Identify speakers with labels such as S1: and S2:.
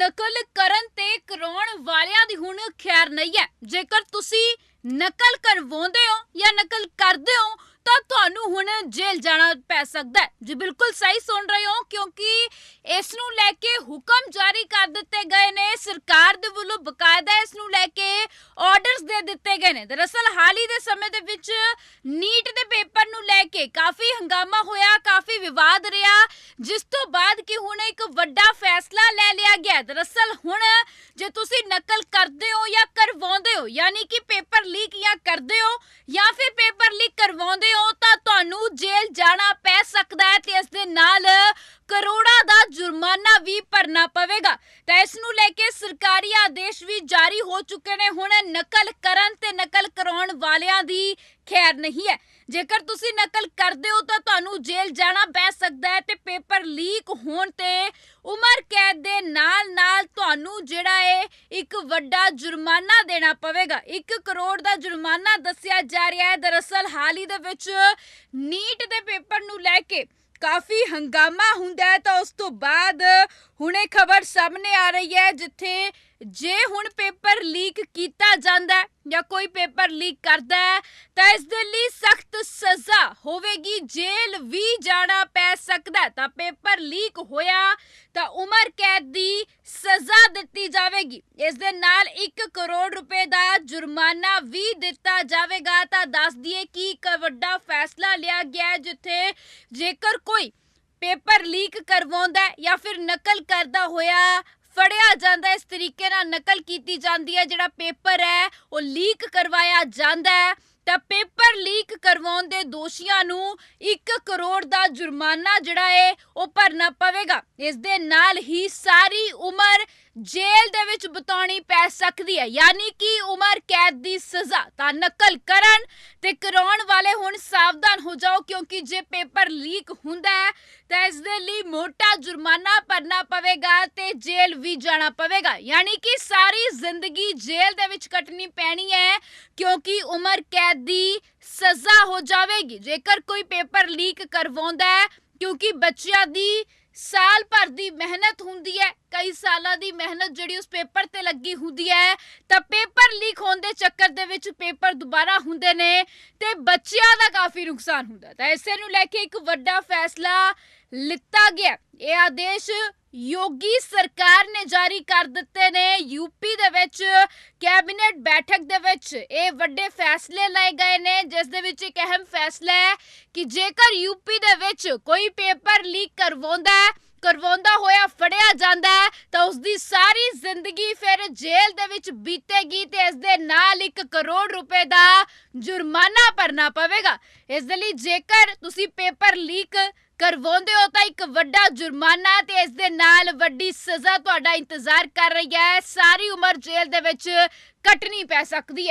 S1: ਨਕਲ ਕਰਨ ਤੇ ਕਰਾਉਣ ਵਾਲਿਆਂ ਦੀ ਹੁਣ ਖੈਰ ਨਹੀਂ ਹੈ। ਜੇਕਰ ਤੁਸੀਂ ਨਕਲ ਕਰਵਾਉਂਦੇ ਹੋ ਜਾਂ ਨਕਲ ਕਰਦੇ ਹੋ, ਤਾਂ ਤੁਹਾਨੂੰ ਹੁਣ ਜੇਲ੍ਹ ਜਾਣਾ ਪੈ ਸਕਦਾ ਹੈ। ਜੀ ਬਿਲਕੁਲ ਸਹੀ ਸੁਣ ਰਹੇ ਹੋ, ਕਿਉਂਕਿ ਇਸ ਨੂੰ ਲੈ ਕੇ ਹੁਕਮ ਜਾਰੀ ਕਰ ਦਿੱਤੇ ਗਏ ਨੇ। ਸਰਕਾਰ ਦੇ ਵੱਲੋਂ ਬਕਾਇਦਾ ਇਸ ਨੂੰ ਲੈ ਕੇ ਆਰਡਰਸ ਦੇ ਦਿੱਤੇ ਗਏ ਨੇ। ਦਰਅਸਲ ਹਾਲ ਹੀ ਦੇ ਸਮੇਂ ਦੇ ਵਿੱਚ ਨੀਟ ਦੇ ਪੇਪਰ ਨੂੰ ਲੈ ਕੇ ਕਾਫੀ ਹੰਗਾਮਾ ਹੋਇਆ, ਕਾਫੀ ਵਿਵਾਦ ਰਿਹਾ। ਜਿਸ ਤੋਂ ਬਾਅਦ ਕਿ ਹੁਣ ਇੱਕ ਵੱਡਾ ਫੈਸਲਾ ਲੈ ਲਿਆ ਗਿਆ ਦਰਅਸਲ ਹੁਣ ਜੇ ਤੁਸੀਂ ਨਕਲ ਕਰਦੇ ਹੋ ਜਾਂ ਕਰਵਾਉਂਦੇ ਹੋ, ਯਾਨੀ ਕਿ ਪੇਪਰ ਲੀਕ ਜਾਂ ਕਰਦੇ ਹੋ ਜਾਂ ਫਿਰ ਪੇਪਰ ਲੀਕ ਕਰਵਾਉਂਦੇ ਹੋ, ਤਾਂ ਤੁਹਾਨੂੰ ਜੇਲ੍ਹ ਜਾਣਾ ਪੈ ਸਕਦਾ ਹੈ ਤੇ ਇਸ ਦੇ ਨਾਲ ਕਰੋੜਾਂ ਜੁਰਮਾਨਾ ਵੀ ਭਰਨਾ ਪਵੇਗਾ। ਤਾਂ ਇਸ ਨੂੰ ਲੈ ਕੇ ਸਰਕਾਰੀ ਆਦੇਸ਼ ਵੀ ਜਾਰੀ ਹੋ ਚੁੱਕੇ ਨੇ। ਹੁਣ ਨਕਲ ਕਰਨ ਤੇ ਨਕਲ ਕਰਾਉਣ ਵਾਲਿਆਂ ਦੀ ਖੈਰ ਨਹੀਂ ਹੈ। ਜੇਕਰ ਤੁਸੀਂ ਨਕਲ ਕਰਦੇ ਹੋ ਤਾਂ ਤੁਹਾਨੂੰ ਜੇਲ੍ਹ ਜਾਣਾ ਪੈ ਸਕਦਾ ਹੈ ਤੇ ਪੇਪਰ ਲੀਕ ਹੋਣ ਤੇ ਉਮਰ ਕੈਦ ਦੇ ਨਾਲ ਨਾਲ ਤੁਹਾਨੂੰ ਜਿਹੜਾ ਹੈ ਇੱਕ ਵੱਡਾ ਜੁਰਮਾਨਾ ਦੇਣਾ ਪਵੇਗਾ। 1 ਕਰੋੜ ਦਾ ਜੁਰਮਾਨਾ ਦੱਸਿਆ ਜਾ ਰਿਹਾ ਹੈ। ਦਰਅਸਲ ਹਾਲ ਹੀ ਦੇ ਵਿੱਚ ਨੀਟ ਦੇ ਪੇਪਰ ਨੂੰ ਲੈ ਕੇ ਕਾਫੀ ਹੰਗਾਮਾ ਹੁੰਦਾ ਤਾਂ ਉਸ ਤੋਂ ਬਾਅਦ ਹੁਣੇ ਖਬਰ ਸਾਹਮਣੇ ਆ ਰਹੀ ਹੈ ਜਿੱਥੇ ਜੇ ਹੁਣ ਪੇਪਰ ਲੀਕ ਕੀਤਾ ਜਾਂਦਾ ਹੈ ਜਾਂ ਕੋਈ ਪੇਪਰ ਲੀਕ ਕਰਦਾ ਹੈ, ਤਾਂ ਇਸ ਦੇ ਲਈ ਸਖਤ ਸਜ਼ਾ ਹੋਵੇਗੀ, ਜੇਲ੍ਹ ਵੀ ਜਾਣਾ ਪੈ ਸਕਦਾ ਤਾਂ ਪੇਪਰ ਲੀਕ ਹੋਇਆ ਤਾਂ ਉਮਰ ਕੈਦ ਦੀ ਸਜ਼ਾ ਦਿੱਤੀ ਜਾਵੇਗੀ। ਇਸ ਦੇ ਨਾਲ 1 ਕਰੋੜ ਰੁਪਏ ਦਾ ਜੁਰਮਾਨਾ ਵੀ ਦਿੱਤਾ ਜਾਵੇਗਾ। ਤਾਂ ਦੱਸ ਦਈਏ ਕਿ ਇੱਕ ਵੱਡਾ ਫੈਸਲਾ ਲਿਆ ਗਿਆ ਜਿੱਥੇ ਜੇਕਰ ਕੋਈ ਪੇਪਰ ਲੀਕ ਕਰਵਾਉਂਦਾ ਜਾਂ ਫਿਰ ਨਕਲ ਕਰਦਾ ਹੋਇਆ ਫੜਿਆ ਜਾਂਦਾ ਇਸ ਤਰੀਕੇ ਨਾਲ ਨਕਲ ਕੀਤੀ ਜਾਂਦੀ ਹੈ। ਜਿਹੜਾ ਪੇਪਰ ਹੈ, ਉਹ ਲੀਕ ਕਰਵਾਇਆ ਜਾਂਦਾ ਹੈ। ਤਾਂ ਪੇਪਰ ਲੀਕ ਦੋਸ਼ੀਆਂ ਨੂੰ 1 ਕਰੋੜ ਦਾ ਜੁਰਮਾਨਾ ਜਿਹੜਾ ਹੈ ਉਹ ਭਰਨਾ ਪਵੇਗਾ। ਇਸ ਦੇ ਨਾਲ ਹੀ ਸਾਰੀ ਉਮਰ ਜੇਲ੍ਹ ਦੇ ਵਿੱਚ ਬਿਤਾਉਣੀ ਪੈ ਸਕਦੀ ਹੈ। ਯਾਨੀ ਕਿ ਉਮਰ ਕੈਦ ਦੀ ਸਜ਼ਾ ਤਾਂ ਨਕਲ ਕਰਨ ਤੇ ਕਰਾਉਣ ਵਾਲੇ ਹੁਣ ਸਾਵਧਾਨ ਹੋ ਜਾਓ, ਕਿਉਂਕਿ ਜੇ ਪੇਪਰ ਲੀਕ ਹੁੰਦਾ ਹੈ, ਤਾਂ ਇਸ ਦੇ ਲਈ ਮੋਟਾ ਜੁਰਮਾਨਾ ਭਰਨਾ ਪਵੇਗਾ ਤੇ ਜੇਲ੍ਹ ਵੀ ਜਾਣਾ ਪਵੇਗਾ। ਯਾਨੀ ਕਿ ਸਾਰੀ ਜ਼ਿੰਦਗੀ ਜੇਲ੍ਹ ਦੇ ਵਿੱਚ ਕੱਟਣੀ ਪੈਣੀ ਹੈ, ਕਿਉਂਕਿ ਉਮਰ ਕੈਦ ਦੀ ਸਜ਼ਾ ਹੋ ਜਾਵੇਗੀ। ਜੇਕਰ ਕੋਈ ਪੇਪਰ ਲੀਕ ਕਰਵਾਉਂਦਾ ਹੈ, ਕਿਉਂਕਿ ਬੱਚਿਆਂ ਦੀ ਸਾਲ ਭਰ ਦੀ ਮਿਹਨਤ ਹੁੰਦੀ ਹੈ, ਕਈ ਸਾਲਾਂ ਦੀ ਮਿਹਨਤ ਜਿਹੜੀ ਉਸ ਪੇਪਰ ਤੇ ਲੱਗੀ ਹੁੰਦੀ ਹੈ, ਤਾਂ ਪੇਪਰ ਲੀਕ ਹੋਣ ਦੇ ਚੱਕਰ ਦੇ ਵਿੱਚ ਪੇਪਰ ਦੁਬਾਰਾ ਹੁੰਦੇ ਨੇ ਤੇ ਬੱਚਿਆਂ ਦਾ ਕਾਫੀ ਨੁਕਸਾਨ ਹੁੰਦਾ ਤਾਂ ਇਸੇ ਨੂੰ ਲੈ ਕੇ ਇੱਕ ਵੱਡਾ ਫੈਸਲਾ ਲਿੱਤਾ ਗਿਆ। ਇਹ ਆਦੇਸ਼ ਯੋਗੀ ਸਰਕਾਰ ਨੇ ਜਾਰੀ ਕਰ ਦਿੱਤੇ ਨੇ। ਯੂਪੀ ਦੇ ਵਿੱਚ, ਕੈਬਨਿਟ ਬੈਠਕ ਦੇ ਵਿੱਚ ਇਹ ਵੱਡੇ ਫੈਸਲੇ ਲਏ ਗਏ ਨੇ, ਜਿਸ ਦੇ ਵਿੱਚ ਇੱਕ ਅਹਿਮ ਫੈਸਲਾ ਹੈ ਕਿ ਜੇਕਰ ਯੂਪੀ ਦੇ ਵਿੱਚ ਕੋਈ ਪੇਪਰ ਲੀਕ ਕਰਵਾਉਂਦਾ ਹੈ, ਕਰਵਾਉਂਦਾ ਹੋਇਆ ਫੜਿਆ ਜਾਂਦਾ ਹੈ, ਤਾਂ ਉਸ ਦੀ ਸਾਰੀ ਜ਼ਿੰਦਗੀ ਫਿਰ ਜੇਲ੍ਹ ਦੇ ਵਿੱਚ ਬੀਤੇਗੀ ਤੇ ਇਸ ਦੇ ਨਾਲ 1 ਕਰੋੜ ਰੁਪਏ ਦਾ ਜੁਰਮਾਨਾ ਭਰਨਾ ਪਵੇਗਾ। ਇਸ ਲਈ ਜੇਕਰ ਤੁਸੀਂ ਪੇਪਰ ਲੀਕ ਕਰਵਾਉਂਦੇ ਹੋ ਤਾਂ ਇੱਕ ਵੱਡਾ ਜੁਰਮਾਨਾ ਤੇ ਇਸ ਦੇ ਨਾਲ ਵੱਡੀ ਸਜ਼ਾ ਤੁਹਾਡਾ ਇੰਤਜ਼ਾਰ ਕਰ ਰਹੀ ਹੈ। ਸਾਰੀ ਉਮਰ ਜੇਲ੍ਹ ਦੇ ਵਿੱਚ ਕੱਟਣੀ ਪੈ ਸਕਦੀ ਹੈ।